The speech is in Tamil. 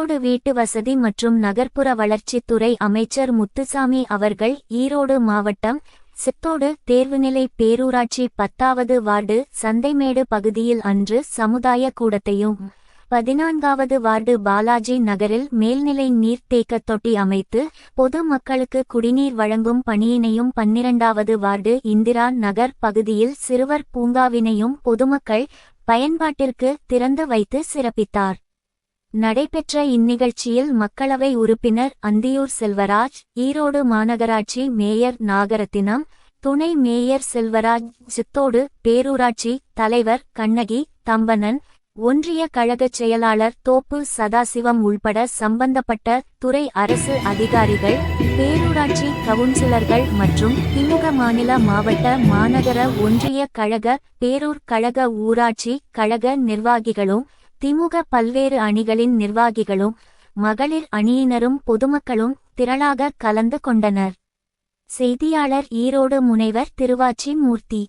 ஈரோடு வீட்டு வசதி மற்றும் நகர்ப்புற வளர்ச்சித்துறை அமைச்சர் முத்துசாமி அவர்கள் ஈரோடு மாவட்டம் சித்தோடு தேர்வுநிலை பேரூராட்சி பத்தாவது வார்டு சந்தைமேடு பகுதியில் அன்று சமுதாய கூடத்தையும் பதினான்காவது வார்டு பாலாஜி நகரில் மேல்நிலை நீர்த்தேக்க தொட்டி அமைத்து பொது மக்களுக்கு குடிநீர் வழங்கும் பணியினையும் பன்னிரண்டாவது வார்டு இந்திரா நகர் பகுதியில் சிறுவர் பூங்காவினையும் பொதுமக்கள் பயன்பாட்டிற்கு திறந்து வைத்து சிறப்பித்தார். நடைபெற்ற இந்நிகழ்ச்சியில் மக்களவை உறுப்பினர் அந்தியூர் செல்வராஜ் ஈரோடு மாநகராட்சி மேயர் நாகரத்தினம் துணை மேயர் செல்வராஜ் சித்தோடு பேரூராட்சி தலைவர் கண்ணகி தம்பனன் ஒன்றிய கழகச் செயலாளர் தோப்பு சதாசிவம் உள்பட சம்பந்தப்பட்ட துறை அரசு அதிகாரிகள் பேரூராட்சி கவுன்சிலர்கள் மற்றும் திமுக மாநில மாவட்ட மாநகர ஒன்றிய கழக பேரூர் கழக ஊராட்சி கழக நிர்வாகிகளும் திமுக பல்வேறு அணிகளின் நிர்வாகிகளும் மகளிர் அணியினரும் பொதுமக்களும் திரளாக கலந்து கொண்டனர். செய்தியாளர் ஈரோடு முனைவர் திருவாச்சி மூர்த்தி.